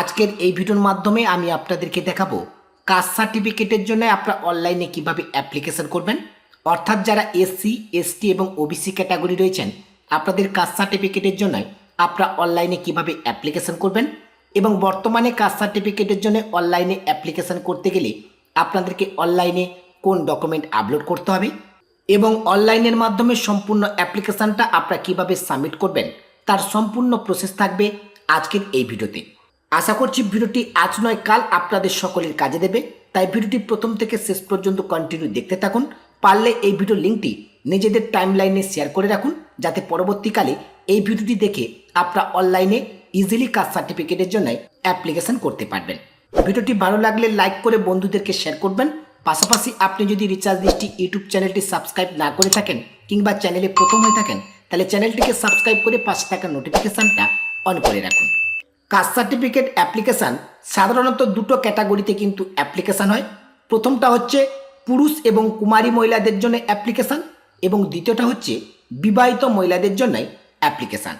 আজকের এই ভিডিওর মাধ্যমে আমি আপনাদেরকে দেখাবো কাস্ট সার্টিফিকেটের জন্য আপনারা অনলাইনে কীভাবে অ্যাপ্লিকেশন করবেন। অর্থাৎ যারা এসসি, এসটি এবং ওবিসি ক্যাটাগরি রয়েছেন, আপনাদের কাস্ট সার্টিফিকেটের জন্য আপনারা অনলাইনে কীভাবে অ্যাপ্লিকেশন করবেন এবং বর্তমানে কাস্ট সার্টিফিকেটের জন্য অনলাইনে অ্যাপ্লিকেশন করতে গেলে আপনাদেরকে অনলাইনে কোন ডকুমেন্ট আপলোড করতে হবে এবং অনলাইনের মাধ্যমে সম্পূর্ণ অ্যাপ্লিকেশনটা আপনারা কীভাবে সাবমিট করবেন, তার সম্পূর্ণ প্রসেস থাকবে আজকের এই ভিডিওতে। আশা করছি ভিডিওটি আজ নয়, কাল আপনাদের সকলের কাজে দেবে। তাই ভিডিওটি প্রথম থেকে শেষ পর্যন্ত কন্টিনিউ দেখতে থাকুন। পারলে এই ভিডিও লিঙ্কটি নিজেদের টাইমলাইনে শেয়ার করে রাখুন, যাতে পরবর্তীকালে এই ভিডিওটি দেখে আপনারা অনলাইনে ইজিলি কাস্ট সার্টিফিকেটের জন্য অ্যাপ্লিকেশন করতে পারবেন। ভিডিওটি ভালো লাগলে লাইক করে বন্ধুদেরকে শেয়ার করবেন। পাশাপাশি আপনি যদি রিচার্জ দৃষ্টি ইউটিউব চ্যানেলটি সাবস্ক্রাইব না করে থাকেন কিংবা চ্যানেলে প্রথম হয়ে থাকেন, তাহলে চ্যানেলটিকে সাবস্ক্রাইব করে পাশে থাকা নোটিফিকেশানটা অন করে রাখুন। কাস্ট সার্টিফিকেট অ্যাপ্লিকেশান সাধারণত দুটো ক্যাটাগরিতে কিন্তু অ্যাপ্লিকেশান হয়। প্রথমটা হচ্ছে পুরুষ এবং কুমারী মহিলাদের জন্য অ্যাপ্লিকেশান এবং দ্বিতীয়টা হচ্ছে বিবাহিত মহিলাদের জন্যই অ্যাপ্লিকেশান।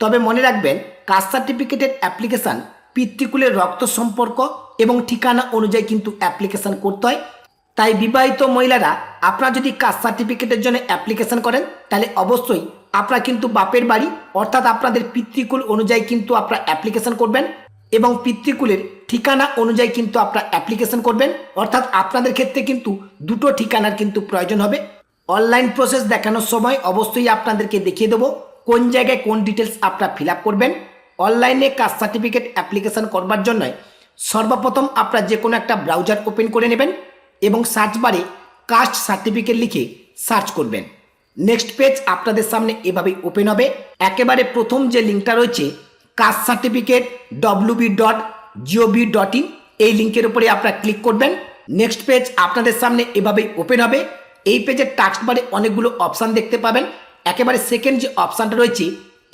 তবে মনে রাখবেন, কাস্ট সার্টিফিকেটের অ্যাপ্লিকেশান পিতৃকুলের রক্ত সম্পর্ক এবং ঠিকানা অনুযায়ী কিন্তু অ্যাপ্লিকেশান করতে হয়। তাই বিবাহিত মহিলারা, আপনারা যদি কাস্ট সার্টিফিকেটের জন্য অ্যাপ্লিকেশন করেন, তাহলে অবশ্যই আপনারা কিন্তু বাপের বাড়ি, অর্থাৎ আপনাদের পিতৃকুল অনুযায়ী কিন্তু আপনারা অ্যাপ্লিকেশন করবেন এবং পিতৃকুলের ঠিকানা অনুযায়ী কিন্তু আপনারা অ্যাপ্লিকেশন করবেন। অর্থাৎ আপনাদের ক্ষেত্রে কিন্তু দুটো ঠিকানার কিন্তু প্রয়োজন হবে। অনলাইন প্রসেস দেখানোর সময় অবশ্যই আপনাদেরকে দেখিয়ে দেবো কোন জায়গায় কোন ডিটেলস আপনারা ফিল করবেন। অনলাইনে কাস্ট সার্টিফিকেট অ্যাপ্লিকেশন করবার জন্য সর্বপ্রথম আপনারা যে কোনো একটা ব্রাউজার ওপেন করে নেবেন এবং সার্চ বারে কাস্ট সার্টিফিকেট লিখে সার্চ করবেন। নেক্সট পেজ আপনাদের সামনে এভাবেই ওপেন হবে। একেবারে প্রথম যে লিঙ্কটা রয়েছে caste certificate WB dot GOV dot in এই লিঙ্কের উপরে আপনারা ক্লিক করবেন। নেক্সট পেজ আপনাদের সামনে এভাবেই ওপেন হবে। এই পেজের টাস্ক বারে অনেকগুলো অপশান দেখতে পাবেন। একেবারে সেকেন্ড যে অপশানটা রয়েছে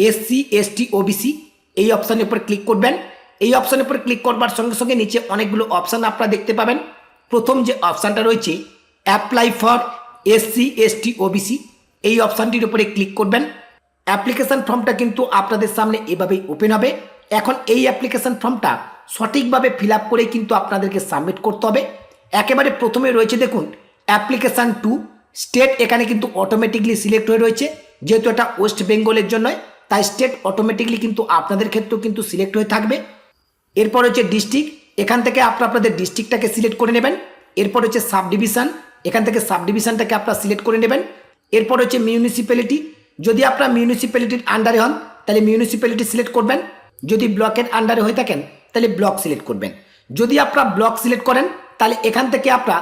এসসি এসটি ওবিসি এই অপশানের উপর ক্লিক করবেন। এই অপশানের উপর ক্লিক করবার সঙ্গে সঙ্গে নিচে অনেকগুলো অপশান আপনারা দেখতে পাবেন। প্রথম যে অপশানটা রয়েছে apply for SC ST OBC এই অপশানটির উপরে ক্লিক করবেন। অ্যাপ্লিকেশান ফর্মটা কিন্তু আপনাদের সামনে এভাবেই ওপেন হবে। এখন এই অ্যাপ্লিকেশান ফর্মটা সঠিকভাবে ফিল আপ করেই কিন্তু আপনাদেরকে সাবমিট করতে হবে। একেবারে প্রথমে রয়েছে দেখুন, অ্যাপ্লিকেশান টু স্টেট এখানে কিন্তু অটোমেটিকলি সিলেক্ট হয়ে রয়েছে। যেহেতু এটা ওয়েস্ট বেঙ্গলের জন্য, তাই স্টেট অটোমেটিকলি কিন্তু আপনাদের ক্ষেত্রেও কিন্তু সিলেক্ট হয়ে থাকবে। এরপর হচ্ছে ডিস্ট্রিক্ট, এখান থেকে আপনারা আপনাদের ডিস্ট্রিক্টটাকে সিলেক্ট করে নেবেন। এরপর হচ্ছে সাব ডিভিশন এখান থেকে সাব ডিভিশনটাকে আপনারা সিলেক্ট করে নেবেন। এরপর হচ্ছে মিউনিসিপ্যালিটি যদি আপনারা মিউনিসিপ্যালিটির আন্ডারে হন, তাহলে মিউনিসিপ্যালিটি সিলেক্ট করবেন। যদি ব্লকের আন্ডারে হয়ে থাকেন, তাহলে ব্লক সিলেক্ট করবেন। যদি আপনারা ব্লক সিলেক্ট করেন, তাহলে এখান থেকে আপনারা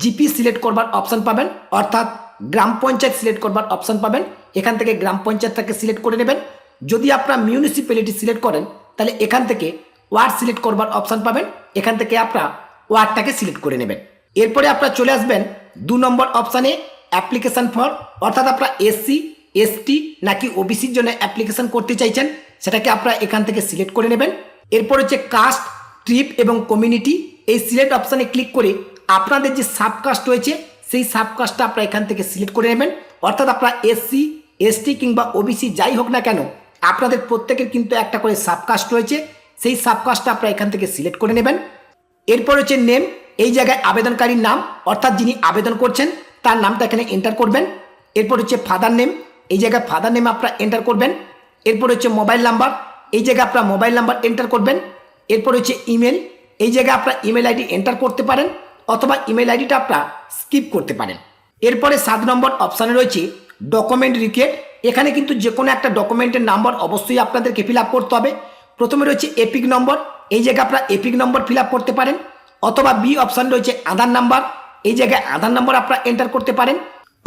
জিপি সিলেক্ট করবার অপশান পাবেন, অর্থাৎ গ্রাম পঞ্চায়েত সিলেক্ট করবার অপশান পাবেন। এখান থেকে গ্রাম পঞ্চায়েতটাকে সিলেক্ট করে নেবেন। যদি আপনারা মিউনিসিপ্যালিটি সিলেক্ট করেন, তাহলে এখান থেকে ওয়ার্ড সিলেক্ট করবার অপশান পাবেন। এখান থেকে আপনারা ওয়ার্ডটাকে সিলেক্ট করে নেবেন। এরপরে আপনারা চলে আসবেন দু নম্বর অপশানে অ্যাপ্লিকেশান ফর অর্থাৎ আপনারা এসসি এসটি নাকি ওবিসির জন্য অ্যাপ্লিকেশান করতে চাইছেন, সেটাকে আপনারা এখান থেকে সিলেক্ট করে নেবেন। এরপর হচ্ছে কাস্ট ট্রিপ এবং কমিউনিটি এই সিলেক্ট অপশানে ক্লিক করে আপনাদের যে সাবকাস্ট রয়েছে, সেই সাবকাস্টটা আপনারা এখান থেকে সিলেক্ট করে নেবেন। অর্থাৎ আপনারা এসসি এসটি কিংবা ওবিসি যাই হোক না কেন, আপনাদের প্রত্যেকের কিন্তু একটা করে সাবকাস্ট রয়েছে, সেই সাবকাস্টটা আপনারা এখান থেকে সিলেক্ট করে নেবেন। এরপর হচ্ছে নেম এই জায়গায় আবেদনকারীর নাম, অর্থাৎ যিনি আবেদন করছেন তার নামটা এখানে এন্টার করবেন। এরপর হচ্ছে ফাদার নেম এই জায়গায় ফাদার নেম আপনারা এন্টার করবেন। এরপর হচ্ছে মোবাইল নাম্বার এই জায়গায় আপনারা মোবাইল নাম্বার এন্টার করবেন। এরপর হচ্ছে ইমেল এই জায়গায় আপনারা ইমেল আইডি এন্টার করতে পারেন অথবা ইমেল আইডিটা আপনারা স্কিপ করতে পারেন। এরপরে সাত নম্বর অপশানে রয়েছে ডকুমেন্ট রিকেট এখানে কিন্তু যে কোনো একটা ডকুমেন্টের নাম্বার অবশ্যই আপনাদেরকে ফিল করতে হবে। প্রথমে রয়েছে এপিক নম্বর এই জায়গায় আপনারা এপিক নম্বর ফিল করতে পারেন। অথবা বি অপশান রয়েছে আধার নাম্বার এই জায়গায় আধার নম্বর আপনারা এন্টার করতে পারেন,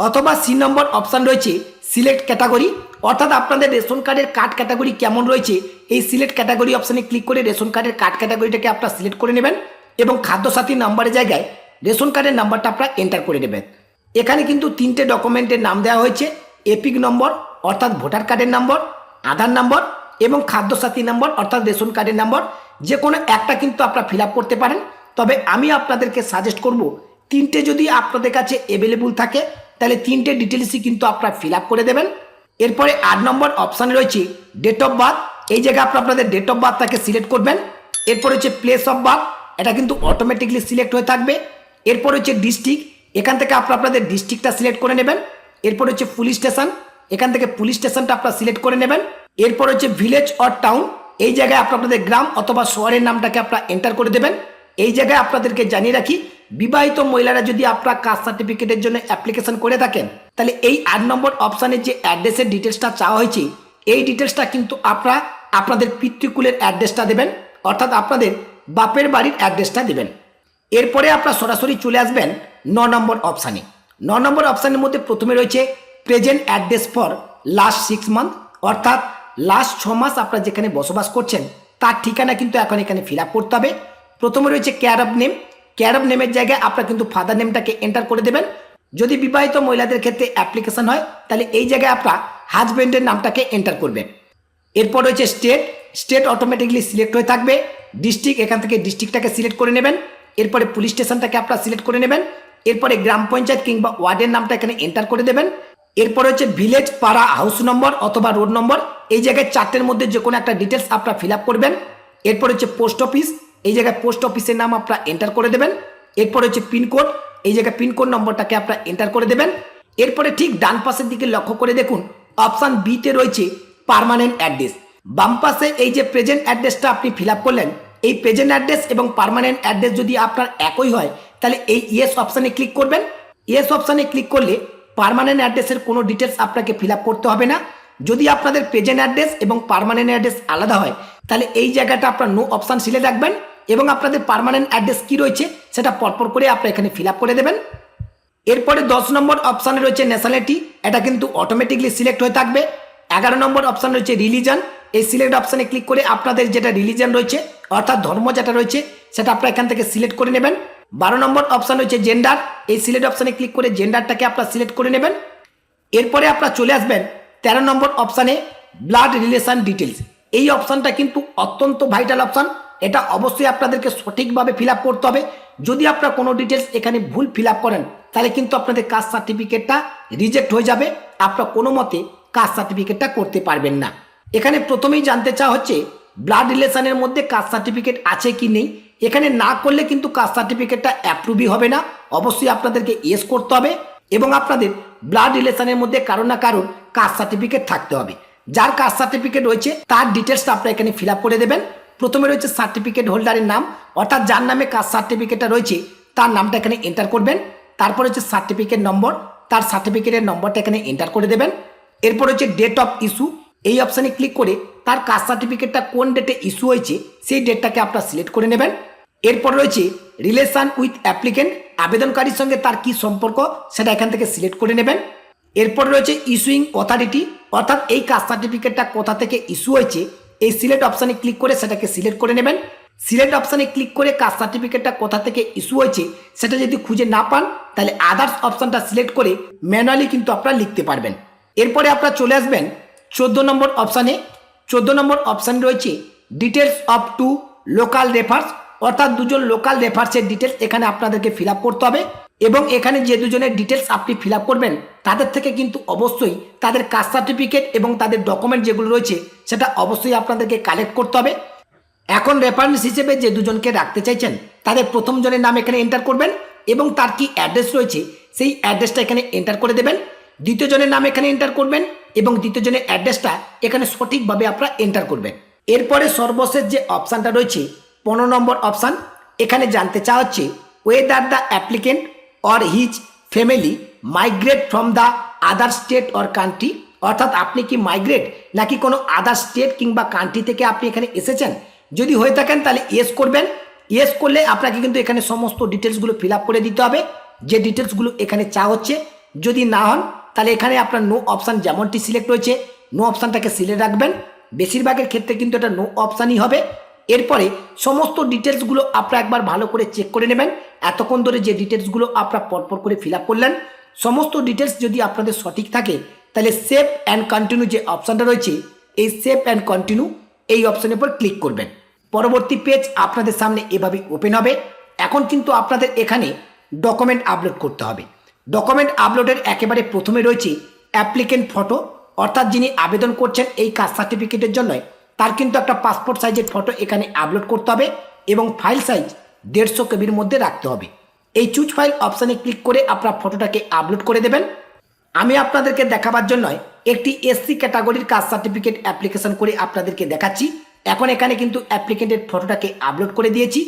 অথবা সি নম্বর অপশান রয়েছে সিলেক্ট ক্যাটাগরি অর্থাৎ আপনাদের রেশন কার্ডের কার্ড ক্যাটাগরি কেমন রয়েছে, এই সিলেক্ট ক্যাটাগরি অপশানে ক্লিক করে রেশন কার্ডের কার্ড ক্যাটাগরিটাকে আপনারা সিলেক্ট করে নেবেন, এবং খাদ্যসাথী নাম্বারের জায়গায় রেশন কার্ডের নাম্বারটা আপনারা এন্টার করে নেবেন। এখানে কিন্তু তিনটে ডকুমেন্টের নাম দেওয়া হয়েছে, এপিক নম্বর অর্থাৎ ভোটার কার্ডের নম্বর আধার নম্বর এবং খাদ্যসাথী নম্বর অর্থাৎ রেশন কার্ডের নম্বর যে কোনো একটা কিন্তু আপনারা ফিল করতে পারেন। তবে আমি আপনাদেরকে সাজেস্ট করব তিনটে যদি আপনাদের কাছে অ্যাভেলেবল থাকে, তাহলে তিনটে ডিটেলসই কিন্তু আপনারা ফিল করে দেবেন। এরপরে আট নম্বর অপশানে রয়েছে ডেট অফ বার্থ এই জায়গায় আপনারা আপনাদের ডেট অফ বার্থটাকে সিলেক্ট করবেন। এরপর হচ্ছে প্লেস অফ বার্থ এটা কিন্তু অটোমেটিকলি সিলেক্ট হয়ে থাকবে। এরপর হচ্ছে ডিস্ট্রিক্ট এখান থেকে আপনারা আপনাদের ডিস্ট্রিক্টটা সিলেক্ট করে নেবেন। এরপর হচ্ছে পুলিশ স্টেশন এখান থেকে পুলিশ স্টেশনটা আপনারা সিলেক্ট করে নেবেন। এরপর হচ্ছে ভিলেজ অর টাউন এই জায়গায় আপনারা আপনাদের গ্রাম অথবা শহরের নামটাকে আপনারা এন্টার করে দেবেন। এই জায়গায় আপনাদেরকে জানিয়ে রাখি, বিবাহিত মহিলারা যদি আপনারা কাস্ট সার্টিফিকেটের জন্য অ্যাপ্লিকেশন করে থাকেন, তাহলে এই আট নম্বর অপশানের যে অ্যাড্রেসের ডিটেলসটা চাওয়া হয়েছে, এই ডিটেলসটা কিন্তু আপনারা আপনাদের পিতৃকুলের অ্যাড্রেসটা দেবেন, অর্থাৎ আপনাদের বাপের বাড়ির অ্যাড্রেসটা দেবেন। এরপরে আপনারা সরাসরি চলে আসবেন ন নম্বর অপশানে ন নম্বর অপশানের মধ্যে প্রথমে রয়েছে present address for last six month অর্থাৎ লাস্ট ছ মাস আপনারা যেখানে বসবাস করছেন, তার ঠিকানা কিন্তু এখন এখানে ফিল করতে হবে। প্রথমে রয়েছে care of name. Care of নেমের জায়গায় আপনারা কিন্তু ফাদার নেমটাকে এন্টার করে দেবেন। যদি বিবাহিত মহিলাদের ক্ষেত্রে অ্যাপ্লিকেশন হয়, তাহলে এই জায়গায় আপনারা হাজব্যান্ডের নামটাকে এন্টার করবেন। এরপর রয়েছে স্টেট। স্টেট অটোমেটিকলি সিলেক্ট হয়ে থাকবে। ডিস্ট্রিক্ট, এখান থেকে ডিস্ট্রিক্টটাকে সিলেক্ট করে নেবেন। এরপরে পুলিশ স্টেশনটাকে আপনারা সিলেক্ট করে নেবেন। এরপরে গ্রাম পঞ্চায়েত কিংবা ওয়ার্ডের নামটা এখানে এন্টার করে দেবেন। এরপর হচ্ছে ভিলেজ, পাড়া, হাউস নম্বর অথবা রোড নম্বর। এই জায়গায় চারটের মধ্যে যে কোনো একটা ডিটেলস আপনারা ফিল করবেন। এরপর হচ্ছে পোস্ট অফিস। এই জায়গায় পোস্ট অফিসের নাম আপনারা এন্টার করে দেবেন। এরপর হচ্ছে পিনকোড এই জায়গায় পিনকোড নম্বরটাকে আপনারা এন্টার করে দেবেন। এরপরে ঠিক ডান পাশের দিকে লক্ষ্য করে দেখুন অপশান বিতে রয়েছে পার্মানেন্ট অ্যাড্রেস বাম পাশে এই যে প্রেজেন্ট অ্যাড্রেসটা আপনি ফিল করলেন, এই প্রেজেন্ট অ্যাড্রেস এবং পার্মানেন্ট অ্যাড্রেস যদি আপনার একই হয়, তাহলে এই ইয়েস অপশানে ক্লিক করবেন। ইয়েস অপশানে ক্লিক করলে পার্মানেন্ট অ্যাড্রেসের কোনো ডিটেলস আপনাকে ফিল করতে হবে না। যদি আপনাদের প্রেজেন্ট অ্যাড্রেস এবং পার্মানেন্ট অ্যাড্রেস আলাদা হয়, তাহলে এই জায়গাটা আপনার নো অপশান সিলে রাখবেন। এবং আপনাদের পার্মানেন্ট অ্যাড্রেস কি রয়েছে সেটা পরপর করে আপনার এখানে ফিল করে দেবেন। এরপরে দশ নম্বর অপশানে রয়েছে ন্যাশনালিটি এটা কিন্তু অটোমেটিকলি সিলেক্ট হয়ে থাকবে। এগারো নম্বর অপশান রয়েছে রিলিজন এই সিলেক্ট অপশানে ক্লিক করে আপনাদের যেটা রিলিজন রয়েছে, অর্থাৎ ধর্ম যেটা রয়েছে, সেটা আপনারা এখান থেকে সিলেক্ট করে নেবেন। বারো নম্বর অপশান রয়েছে জেন্ডার এই সিলেক্ট অপশানে ক্লিক করে জেন্ডারটাকে আপনারা সিলেক্ট করে নেবেন। এরপরে আপনারা চলে আসবেন তেরো নম্বর অপশানে ব্লাড রিলেশন ডিটেলস এই অপশানটা কিন্তু অত্যন্ত ভাইটাল অপশান এটা অবশ্যই আপনাদেরকে সঠিকভাবে ফিল করতে হবে। যদি আপনারা কোনো ডিটেলস এখানে ভুল ফিল করেন, তাহলে কিন্তু আপনাদের কাস্ট সার্টিফিকেটটা রিজেক্ট হয়ে যাবে। আপনারা কোনো মতে কাস্ট সার্টিফিকেটটা করতে পারবেন না। এখানে প্রথমেই জানতে চাওয়া হচ্ছে ব্লাড রিলেশনের মধ্যে কাস্ট সার্টিফিকেট আছে কি নেই? এখানে না করলে কিন্তু কাস্ট সার্টিফিকেটটা অ্যাপ্রুভই হবে না। অবশ্যই আপনাদেরকে ইয়েস করতে হবে এবং আপনাদের ব্লাড রিলেশনের মধ্যে কারও না কারোর কাস্ট সার্টিফিকেট থাকতে হবে। যার কাস্ট সার্টিফিকেট রয়েছে, তার ডিটেলসটা আপনারা এখানে ফিল করে দেবেন। প্রথমে রয়েছে সার্টিফিকেট হোল্ডারের নাম, অর্থাৎ যার নামে কাস্ট সার্টিফিকেটটা রয়েছে, তার নামটা এখানে এন্টার করবেন। তারপর হচ্ছে সার্টিফিকেট নম্বর তার সার্টিফিকেটের নম্বরটা এখানে এন্টার করে দেবেন। এরপর হচ্ছে ডেট অফ ইস্যু এই অপশানে ক্লিক করে তার কাস্ট সার্টিফিকেটটা কোন ডেটে ইস্যু হয়েছে, সেই ডেটটাকে আপনার সিলেক্ট করে নেবেন। এরপর রয়েছে রিলেশন উইথ অ্যাপ্লিকেন্ট আবেদনকারীর সঙ্গে তার কি সম্পর্ক, সেটা এখান থেকে সিলেক্ট করে নেবেন। এরপর রয়েছে ইস্যুইং অথরিটি অর্থাৎ এই কাস্ট সার্টিফিকেটটা কোথা থেকে ইস্যু হয়েছে এই সিলেক্ট অপশানে ক্লিক করে সেটাকে সিলেক্ট করে নেবেন। সিলেক্ট অপশানে ক্লিক করে কাস্ট সার্টিফিকেটটা কোথা থেকে ইস্যু হয়েছে সেটা যদি খুঁজে না পান, তাহলে আদার্স অপশানটা সিলেক্ট করে ম্যানুয়ালি কিন্তু আপনারা লিখতে পারবেন। এরপরে আপনারা চলে আসবেন চোদ্দ নম্বর অপশানে চোদ্দ নম্বর অপশান রয়েছে details of two local refers অর্থাৎ দুজন লোকাল রেফার্সের ডিটেলস এখানে আপনাদেরকে ফিল করতে হবে। এবং এখানে যে দুজনের ডিটেলস আপনি ফিল করবেন, তাদের থেকে কিন্তু অবশ্যই তাদের কাস্ট সার্টিফিকেট এবং তাদের ডকুমেন্ট যেগুলো রয়েছে, সেটা অবশ্যই আপনাদেরকে কালেক্ট করতে হবে। এখন রেফারেন্স হিসেবে যে দুজনকে রাখতে চাইছেন, তাদের প্রথম জনের নাম এখানে এন্টার করবেন এবং তার কি অ্যাড্রেস রয়েছে, সেই অ্যাড্রেসটা এখানে এন্টার করে দেবেন। দ্বিতীয় জনের নাম এখানে এন্টার করবেন এবং দ্বিতীয় জনের অ্যাড্রেসটা এখানে সঠিকভাবে আপনারা এন্টার করবেন। এরপরে সর্বশেষ যে অপশানটা রয়েছে, পনেরো নম্বর অপশান এখানে জানতে চাওয়া হচ্ছে whether the applicant or his family migrate from the other state or country অর্থাৎ আপনি কি মাইগ্রেট নাকি কোনো আদার স্টেট কিংবা কান্ট্রি থেকে আপনি এখানে এসেছেন? যদি হয়ে থাকেন তাহলে ইয়েস করবেন। ইয়েস করলে আপনাকে কিন্তু এখানে সমস্ত ডিটেলসগুলো ফিল আপ করে দিতে হবে। যে ডিটেলসগুলো এখানে চা হচ্ছে। যদি না হন, তাহলে এখানে আপনার নো অপশান যেমনটি সিলেক্ট রয়েছে নো অপশানটাকে সিলেক্ট রাখবেন। বেশিরভাগের ক্ষেত্রে কিন্তু এটা নো অপশানই হবে। এরপরে সমস্ত ডিটেলসগুলো আপনারা একবার ভালো করে চেক করে নেবেন। এতক্ষণ ধরে যে ডিটেলসগুলো আপনারা পরপর করে ফিল করলেন, সমস্ত ডিটেলস যদি আপনাদের সঠিক থাকে, তাহলে সেভ অ্যান্ড কন্টিনিউ যে অপশানটা রয়েছে, এই সেভ অ্যান্ড কন্টিনিউ এই অপশানের উপর ক্লিক করবেন। পরবর্তী পেজ আপনাদের সামনে এভাবে ওপেন হবে। এখন কিন্তু আপনাদের এখানে ডকুমেন্ট আপলোড করতে হবে। ডকুমেন্ট আপলোডের একেবারে প্রথমে রয়েছে অ্যাপ্লিকেন্ট ফটো অর্থাৎ যিনি আবেদন করছেন এই কাস্ট সার্টিফিকেটের জন্য তার কিন্তু একটা পাসপোর্ট সাইজের ফটো এখানে আপলোড করতে হবে এবং ফাইল সাইজ দেড়শো কেবির মধ্যে রাখতে হবে। এই চুজ ফাইল অপশানে ক্লিক করে আপনার ফটোটাকে আপলোড করে দেবেন। আমি আপনাদেরকে দেখাবার জন্য একটি এসসি ক্যাটাগরির কাস্ট সার্টিফিকেট অ্যাপ্লিকেশন করে আপনাদেরকে দেখাচ্ছি। এখন এখানে কিন্তু অ্যাপ্লিকেন্টের ফটোটাকে আপলোড করে দিয়েছি।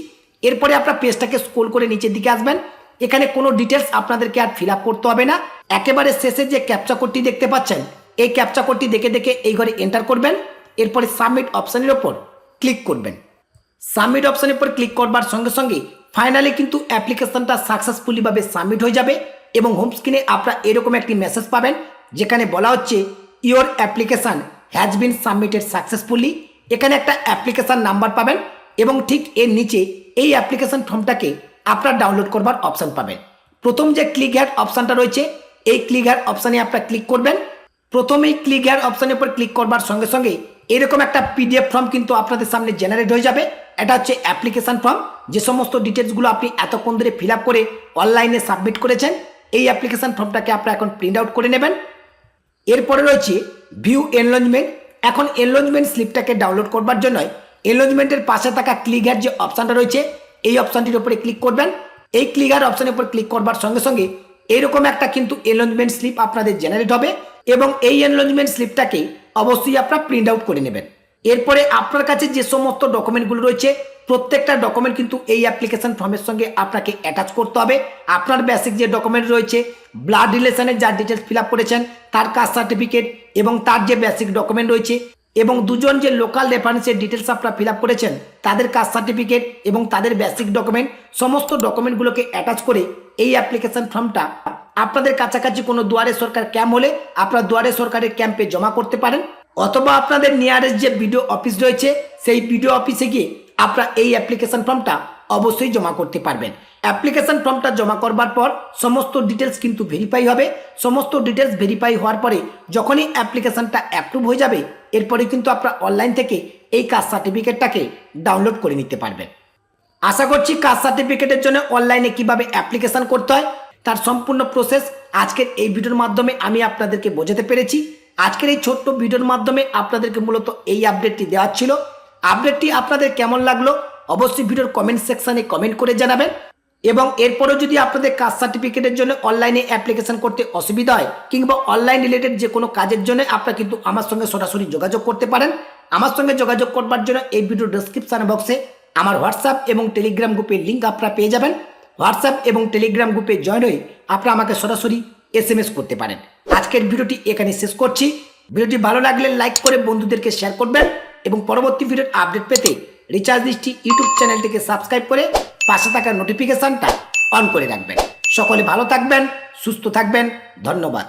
এরপরে আপনার পেজটাকে স্ক্রোল করে নিচের দিকে আসবেন। এখানে কোনো ডিটেলস আপনাদেরকে আর ফিল করতে হবে না। একেবারে শেষে যে ক্যাপচা কোডটি দেখতে পাচ্ছেন, এই ক্যাপচা কোডটি দেখে দেখে এই ঘরে এন্টার করবেন। এরপরে সাবমিট অপশানের ওপর ক্লিক করবেন। সাবমিট অপশনের উপর ক্লিক করবার সঙ্গে সঙ্গে ফাইনালি কিন্তু অ্যাপ্লিকেশনটা সাকসেসফুলিভাবে সাবমিট হয়ে যাবে এবং হোম স্ক্রিনে আপনারা এরকম একটি মেসেজ পাবেন, যেখানে বলা হচ্ছে your application has been submitted successfully এখানে একটা অ্যাপ্লিকেশন নাম্বার পাবেন এবং ঠিক এর নিচে এই অ্যাপ্লিকেশন ফর্মটাকে আপনার ডাউনলোড করবার অপশান পাবেন। প্রথম যে ক্লিক হ্যাড অপশানটা রয়েছে, এই ক্লিক হ্যাড অপশানে আপনারা ক্লিক করবেন। প্রথমেই ক্লিক হেয়ার অপশনের উপর ক্লিক করবার সঙ্গে সঙ্গে এরকম একটা পিডিএফ ফর্ম কিন্তু আপনাদের সামনে জেনারেট হয়ে যাবে। এটা হচ্ছে অ্যাপ্লিকেশন ফর্ম যে সমস্ত ডিটেলসগুলো আপনি এতক্ষণ ধরে ফিল করে অনলাইনে সাবমিট করেছেন, এই অ্যাপ্লিকেশন ফর্মটাকে আপনারা এখন প্রিন্ট আউট করে নেবেন। এরপরে রয়েছে ভিউ এনলজমেন্ট এখন এনলজমেন্ট স্লিপটাকে ডাউনলোড করবার জন্য এনলজমেন্টের পাশে থাকা ক্লিকার যে অপশানটা রয়েছে, এই অপশানটির উপরে ক্লিক করবেন। এই ক্লিকার অপশানের উপর ক্লিক করবার সঙ্গে সঙ্গে এরকম একটা কিন্তু এনলজমেন্ট স্লিপ আপনাদের জেনারেট হবে এবং এই এনলজমেন্ট স্লিপটাকে অবশ্যই আপনার প্রিন্ট আউট করে নেবেন। এরপরে আপনার কাছে যে সমস্ত ডকুমেন্টগুলো রয়েছে, প্রত্যেকটা ডকুমেন্ট কিন্তু এই অ্যাপ্লিকেশন ফর্মের সঙ্গে আপনাকে অ্যাটাচ করতে হবে। আপনার বেসিক যে ডকুমেন্ট রয়েছে ব্লাড রিলেশনের যা ডিটেলস ফিল করেছেন, তার কাস্ট সার্টিফিকেট এবং তার যে বেসিক ডকুমেন্ট রয়েছে এবং দুজন যে লোকাল রেফারেন্সের ডিটেলস আপনারা ফিল করেছেন, তাদের কাস্ট সার্টিফিকেট এবং তাদের বেসিক ডকুমেন্ট সমস্ত ডকুমেন্টগুলোকে অ্যাটাচ করে এই অ্যাপ্লিকেশন ফর্মটা আপনাদের কাছাকাছি কোনো দুয়ারে সরকার ক্যাম্প হলে আপনারা দুয়ারে সরকারের ক্যাম্পে জমা করতে পারেন। অথবা আপনাদের নিয়ারেস্ট যে বিডিও অফিস রয়েছে, সেই বিডিও অফিসে গিয়ে আপনারা এই অ্যাপ্লিকেশন ফর্মটা অবশ্যই জমা করতে পারবেন। অ্যাপ্লিকেশন ফর্মটা জমা করবার পর সমস্ত ডিটেলস কিন্তু ভেরিফাই হবে। সমস্ত ডিটেলস ভেরিফাই হওয়ার পরে যখনই অ্যাপ্লিকেশনটা অ্যাপ্রুভ হয়ে যাবে, এরপরে কিন্তু আপনারা অনলাইন থেকে এই কাস্ট সার্টিফিকেটটাকে ডাউনলোড করে নিতে পারবেন। আশা করছি কাস্ট সার্টিফিকেটের জন্য অনলাইনে কীভাবে অ্যাপ্লিকেশন করতে হয় তার সম্পূর্ণ প্রসেস আজকের এই ভিডিওর মাধ্যমে আমি আপনাদেরকে বোঝাতে পেরেছি। আজকের এই ছোট্ট ভিডিওর মাধ্যমে আপনাদেরকে মূলত এই আপডেটটি দেওয়া ছিল। আপডেটটি আপনাদের কেমন লাগল অবশ্যই ভিডিওর কমেন্ট সেকশানে কমেন্ট করে জানাবেন। এবং এরপরেও যদি আপনাদের কাস্ট সার্টিফিকেটের জন্য অনলাইনে অ্যাপ্লিকেশন করতে অসুবিধা হয় কিংবা অনলাইন রিলেটেড যে কোনো কাজের জন্য আপনারা কিন্তু আমার সঙ্গে সরাসরি যোগাযোগ করতে পারেন। আমার সঙ্গে যোগাযোগ করবার জন্য এই ভিডিও ডেসক্রিপশন বক্সে আমার হোয়াটসঅ্যাপ এবং টেলিগ্রাম গ্রুপের লিঙ্ক আপনারা পেয়ে যাবেন। হোয়াটসঅ্যাপ এবং টেলিগ্রাম গ্রুপে জয়েন হয়ে আপনারা আমাকে সরাসরি এস এম এস করতে পারেন। আজকের ভিডিওটি এখানে শেষ করছি। ভিডিওটি ভালো লাগলে লাইক করে বন্ধুদেরকে শেয়ার করবেন এবং পরবর্তী ভিডিওর আপডেট পেতে রিচার্জ দৃষ্টি ইউটিউব চ্যানেলটিকে সাবস্ক্রাইব করে পাশে থাকা নোটিফিকেশনটা অন করে রাখবেন। সকলে ভালো থাকবেন, সুস্থ থাকবেন। ধন্যবাদ।